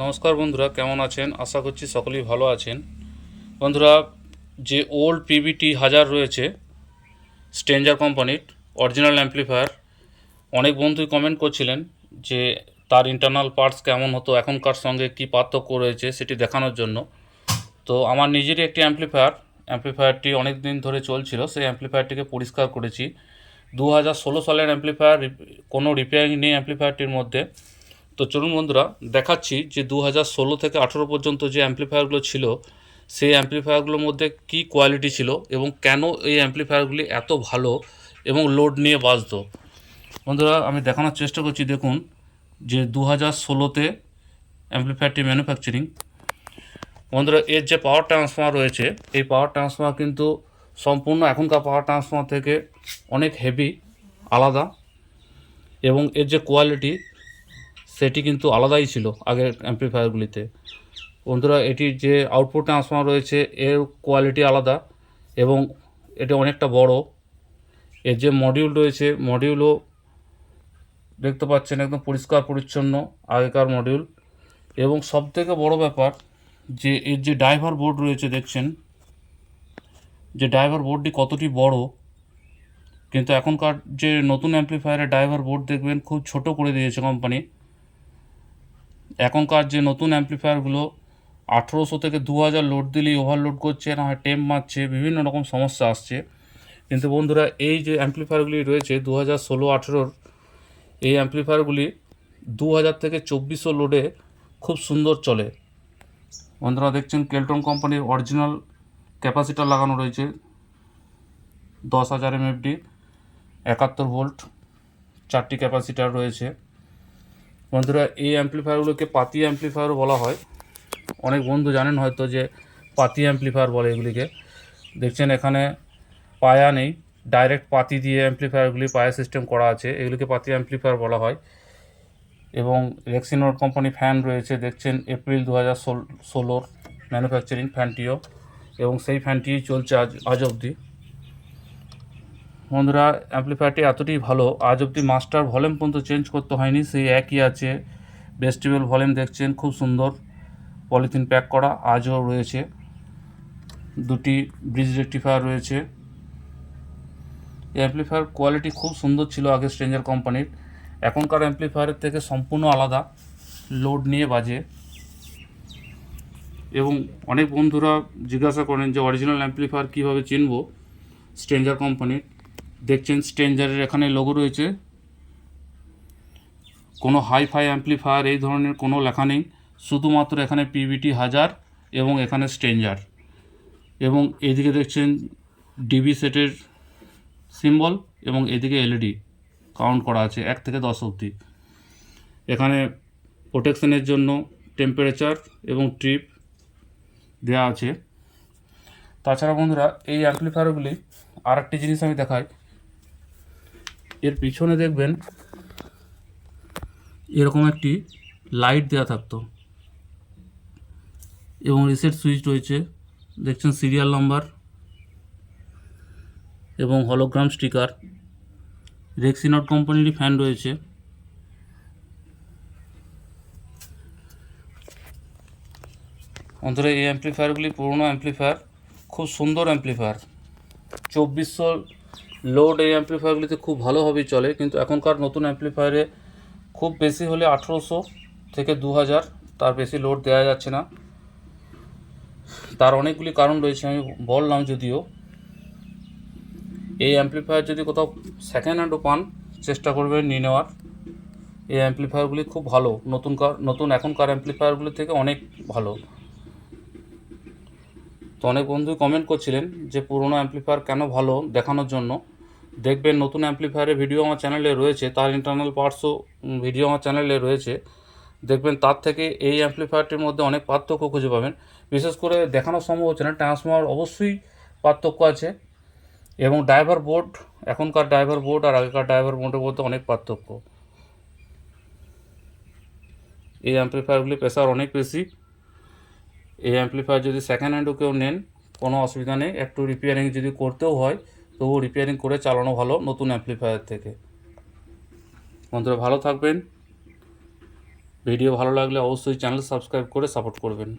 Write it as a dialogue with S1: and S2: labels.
S1: নমস্কার বন্ধুরা, কেমন আছেন? আশা করছি সকলেই ভালো আছেন। বন্ধুরা, যে ওল্ড পিবিটি হাজার রয়েছে স্টেঞ্জার কোম্পানির অরিজিনাল অ্যাম্প্লিফায়ার অনেক বন্ধুই কমেন্ট করছিলেন যে তার ইন্টারনাল পার্টস কেমন হতো, এখনকার সঙ্গে কি পার্থক্য রয়েছে সেটি দেখানোর জন্য। তো আমার নিজেরই একটি অ্যাম্প্লিফায়ার অ্যাম্প্লিফায়ারটি অনেক দিন ধরে চলছিল, সেই অ্যাম্প্লিফায়ারটিকে পরিষ্কার করেছি। দু হাজার ষোলো সালের অ্যাম্প্লিফায়ার কোনো রিপেয়ারিং নেই অ্যাম্প্লিফায়ারটির মধ্যে। তো চলুন বন্ধুরা, দেখাচ্ছি যে দু হাজার ষোলো থেকে আঠেরো পর্যন্ত যে অ্যাম্প্লিফায়ারগুলো ছিল, সেই অ্যাম্প্লিফায়ারগুলোর মধ্যে কি কোয়ালিটি ছিল এবং কেন এই অ্যাম্প্লিফায়ারগুলি এত ভালো এবং লোড নিয়ে বাজতো বন্ধুরা, আমি দেখানোর চেষ্টা করছি, দেখুন, যে দু হাজার ষোলোতে অ্যাম্প্লিফায়ারটি ম্যানুফ্যাকচারিং বন্ধুরা, এর যে পাওয়ার ট্রান্সফর্মার রয়েছে, এই পাওয়ার ট্রান্সফর্মার কিন্তু সম্পূর্ণ এখনকার পাওয়ার ট্রান্সফর্মার থেকে অনেক হেভি আলাদা এবং এর যে কোয়ালিটি সেটি কিন্তু আলাদাই ছিল আগের অ্যাম্প্লিফায়ারগুলিতে বন্ধুরা, এটির যে আউটপুট ট্রান্সফর্মার রয়েছে, এর কোয়ালিটি আলাদা এবং এটা অনেকটা বড়। এর যে মডিউল রয়েছে মডিউলও দেখতে পাচ্ছেন একদম পরিষ্কার পরিচ্ছন্ন আগেকার মডিউল এবং সবথেকে বড় ব্যাপার যে, এর যে ড্রাইভার বোর্ড রয়েছে, দেখছেন? যে ড্রাইভার বোর্ডটি কতটি বড়, কিন্তু এখনকার যে নতুন অ্যাম্প্লিফায়ারের ড্রাইভার বোর্ড দেখবেন, খুব ছোট করে দিয়েছে কোম্পানি এখনকার যে নতুন অ্যাম্প্লিফায়ারগুলো আঠেরোশো থেকে দু হাজার লোড দিলেই ওভারলোড করছে, না হয় টেম্প মারছে, বিভিন্ন রকম সমস্যা আসছে। কিন্তু বন্ধুরা, এই যে অ্যাম্প্লিফায়ারগুলি রয়েছে দু হাজার ষোলো, আঠেরোর এই অ্যাম্প্লিফায়ারগুলি দু হাজার থেকে চব্বিশশো লোডে খুব সুন্দর চলে। বন্ধুরা, দেখছেন কেলটন কোম্পানির অরিজিনাল ক্যাপাসিটার লাগানো রয়েছে, দশ হাজার এমএফডি একাত্তর ভোল্ট চারটি ক্যাপাসিটার রয়েছে। বন্ধুরা, এই অ্যাম্প্লিফায়ারগুলোকে পাতি অ্যাম্প্লিফায়ারও বলা হয়। অনেক বন্ধু জানেন হয়তো যে পাতি অ্যাম্প্লিফায়ার বলে এগুলিকে। দেখছেন এখানে পায়া নেই ডাইরেক্ট পাতি দিয়ে অ্যাম্প্লিফায়ারগুলি পায়া সিস্টেম করা আছে। এগুলিকে পাতি অ্যাম্প্লিফায়ার বলা হয়। এবং রেক্সিনোর কোম্পানি ফ্যান রয়েছে, দেখছেন এপ্রিল দু হাজার ষোলোর ম্যানুফ্যাকচারিং ফ্যানটিও এবং সেই ফ্যানটি চলছে আজ আজ অবধি। বন্ধুরা অ্যাম্প্লিফায়ারটি এতটাই ভালো, আজ অবধি মাস্টার ভলিউম পর্যন্ত চেঞ্জ করতে হয়নি, সেই একই আছে। বেস্টিবেল ভলিউম দেখছেন, খুব সুন্দর পলিথিন প্যাক করা, আজও রয়েছে। দুটি ব্রিজ রেক্টিফায়ার রয়েছে। অ্যাম্প্লিফায়ার কোয়ালিটি খুব সুন্দর ছিল আগে স্ট্রেঞ্জার কোম্পানির এখনকার অ্যাম্প্লিফায়ারের থেকে সম্পূর্ণ আলাদা লোড নিয়ে বাজে। এবং অনেক বন্ধুরা জিজ্ঞাসা করেন যে অরিজিনাল অ্যাম্প্লিফায়ার কীভাবে চিনব? স্ট্রেঞ্জার কোম্পানির দেখছেন স্ট্রেঞ্জারের এখানে লোগো রয়েছে। কোনো হাই ফাই অ্যাম্প্লিফায়ার এই ধরনের কোনো লেখা নেই। শুধুমাত্র এখানে পিভিটি হাজার এবং এখানে স্ট্রেঞ্জার। এবং এদিকে দেখছেন ডিবি সেটের সিম্বল এবং এদিকে এলইডি কাউন্ট করা আছে, এক থেকে দশ অবধি। এখানে প্রোটেকশনের জন্য টেম্পারেচার এবং ট্রিপ দেওয়া আছে। তাছাড়া বন্ধুরা, এই অ্যাম্প্লিফায়ারগুলি আরেকটি জিনিস আমি দেখাই। এর পিছনে দেখবেন এরকম একটি লাইট দেওয়া থাকতো। এবং রিসেট সুইচ রয়েছে, দেখছেন সিরিয়াল নাম্বার এবং হলোগ্রাম স্টিকার। রেক্সিনট কোম্পানিরই ফ্যান রয়েছে। অন্তরে এই অ্যাম্প্লিফায়ারগুলি পুরনো অ্যাম্প্লিফায়ার খুব সুন্দর অ্যাম্প্লিফায়ার চব্বিশশো লোড এই অ্যাম্প্লিফায়ারগুলিতে খুব ভালোভাবেই চলে, কিন্তু এখনকার নতুন অ্যাম্প্লিফায়ারে খুব বেশি হলে আঠেরোশো থেকে দু হাজার তার বেশি লোড দেওয়া যাচ্ছে না। তার অনেকগুলি কারণ রয়েছে, আমি বললাম যদিও। এই অ্যাম্প্লিফায়ার যদি কোথাও সেকেন্ড হ্যান্ডও পান, চেষ্টা করবেন নিয়ে নেওয়ার। এই অ্যাম্প্লিফায়ারগুলি খুব ভালো নতুন কার নতুন এখনকার অ্যাম্প্লিফায়ারগুলি থেকে অনেক ভালো। তো অনেক বন্ধু কমেন্ট করছিলেন যে পুরনো অ্যাম্প্লিফায়ার কেন ভালো দেখানোর জন্য। দেখবেন নতুন অ্যাম্প্লিফায়ারের ভিডিও আমার চ্যানেলে রয়েছে, তার ইন্টারনাল পার্টসও ভিডিও আমার চ্যানেলে রয়েছে। দেখবেন তার থেকে এই অ্যাম্প্লিফায়ারটির মধ্যে অনেক পার্থক্য খুঁজে পাবেন। বিশেষ করে দেখানো সম্ভব হচ্ছে না ট্রান্সফর্মার অবশ্যই পার্থক্য আছে এবং ড্রাইভার বোর্ড এখনকার ড্রাইভার বোর্ড আর আগেকার ড্রাইভার বোর্ডের মধ্যে অনেক পার্থক্য। এই অ্যাম্প্লিফায়ারগুলি প্রেসার অনেক বেশি। এই অ্যাম্প্লিফায়ার যদি সেকেন্ড হ্যান্ডও কেউ নেন, কোনো অসুবিধা নেই। একটু রিপেয়ারিং যদি করতেও হয় তবুও রিপেয়ারিং করে চালানো ভালো নতুন অ্যাম্প্লিফায়ার থেকে। বন্ধুরা, ভালো থাকবেন। ভিডিও ভালো লাগলে অবশ্যই চ্যানেল সাবস্ক্রাইব করে সাপোর্ট করবেন।